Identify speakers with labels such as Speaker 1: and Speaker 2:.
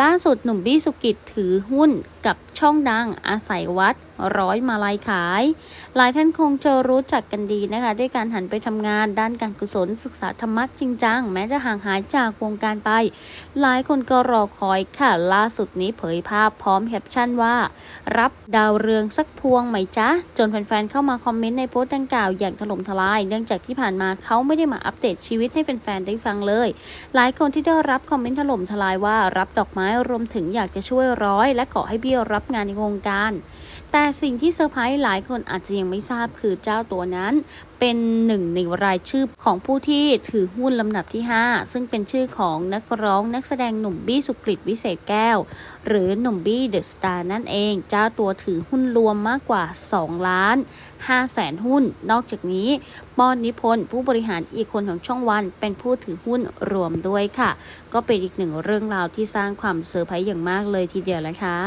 Speaker 1: ล่าสุดหนุ่มบี้สุกิจถือหุ้น กับช่องดังอาศัยวัดร้อยมาลายขาย หลายท่านคงจะรู้จักกันดีนะคะ ด้วยการหันไปทำงานด้านการกุศลศึกษาธรรมะจริงจัง แม้จะห่างหายจากวงการไป หลายคนก็รอคอยค่ะ ล่าสุดนี้เผยภาพพร้อมแคปชั่นว่า รับดาวเรืองสักพวงไหมจ๊ะ จนแฟนๆเข้ามาคอมเมนต์ในโพสต์ดังกล่าวอย่างถล่มทลาย เนื่องจากที่ผ่านมาเขาไม่ได้มาอัปเดตชีวิตให้แฟนๆได้ฟังเลย หลายคนที่ได้รับคอมเมนต์ถล่มทลายว่ารับดอกไม้รวมถึงอยากจะช่วยร้อย และขอให้เที่รับงานในวงการ แต่สิ่งที่เซอร์ไพรส์หลายคนอาจจะยังไม่ทราบคือเจ้าตัวนั้นเป็นหนึ่งในรายชื่อของผู้ที่ถือหุ้นลำดับที่ 5 ซึ่งเป็นชื่อของนักร้องนักแสดงหนุ่มบี้สุกฤตวิเศษแก้ว หรือหนุ่มบี้เดอะสตาร์นั่นเอง เจ้าตัวถือหุ้นรวมมากกว่า 2 ล้าน5แสนหุ้น นอกจากนี้ปอนนิพนธ์ผู้บริหารอีกคนของช่องวัน เป็นผู้ถือหุ้นรวมด้วยค่ะ ก็เป็นอีกหนึ่งเรื่องราวที่สร้างความเซอร์ไพรส์อย่างมากเลยทีเดียวแหละค่ะ